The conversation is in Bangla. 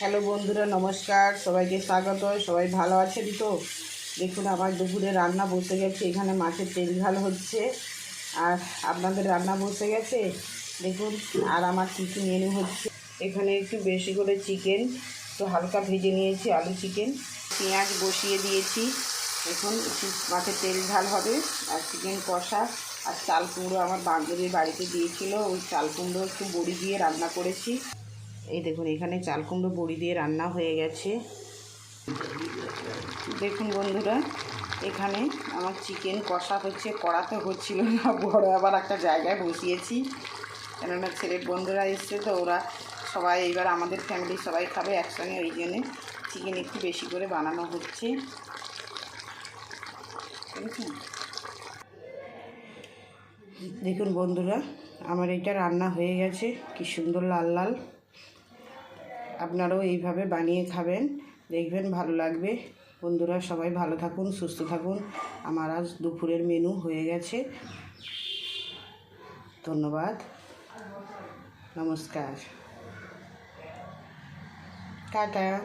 হ্যালো বন্ধুরা, নমস্কার। সবাইকে স্বাগত। সবাই ভালো আছেন তো দেখুন, আমার দুপুরে রান্না বসে গেছে। এখানে মাছের তেল ঝাল হচ্ছে। আর আপনাদের রান্না বসে গেছে? দেখুন, আর আমার কী কী মেনু হচ্ছে। এখানে একটু বেশি করে চিকেন একটু হালকা ভেজে নিয়েছি আলু চিকেন। পেঁয়াজ বসিয়ে দিয়েছি। এখন একটু মাছের তেল ঝাল হবে। আর চিকেন কষা। আর চাল কুমড়ো আমার বান্ধবীর বাড়িতে দিয়েছিল। ওই চাল কুমড়ো একটু বড়ি দিয়ে রান্না করেছি। এই দেখুন, এখানে চাল কুমড়ো বড়ি দিয়ে রান্না হয়ে গেছে। দেখুন বন্ধুরা, এখানে আমার চিকেন কষা হচ্ছে, কড়াতে হচ্ছিল না, বড় আবার একটা জায়গায় বসিয়েছি। কেননা ছেলের বন্ধুরা এসছে তো, ওরা সবাই এইবার আমাদের ফ্যামিলি সবাই খাবে একসঙ্গে ওই জন্যে চিকেন একটু বেশি করে বানানো হচ্ছে। দেখুন বন্ধুরা, আমার এটা রান্না হয়ে গেছে, কি সুন্দর লাল লাল। আপনারাও এইভাবে বানিয়ে খাবেন। দেখবেন ভালো লাগবে। বন্ধুরা, সবাই ভালো থাকুন, সুস্থ থাকুন। আমার আজ দুপুরের মেনু হয়ে গেছে। ধন্যবাদ। নমস্কার। টাটা।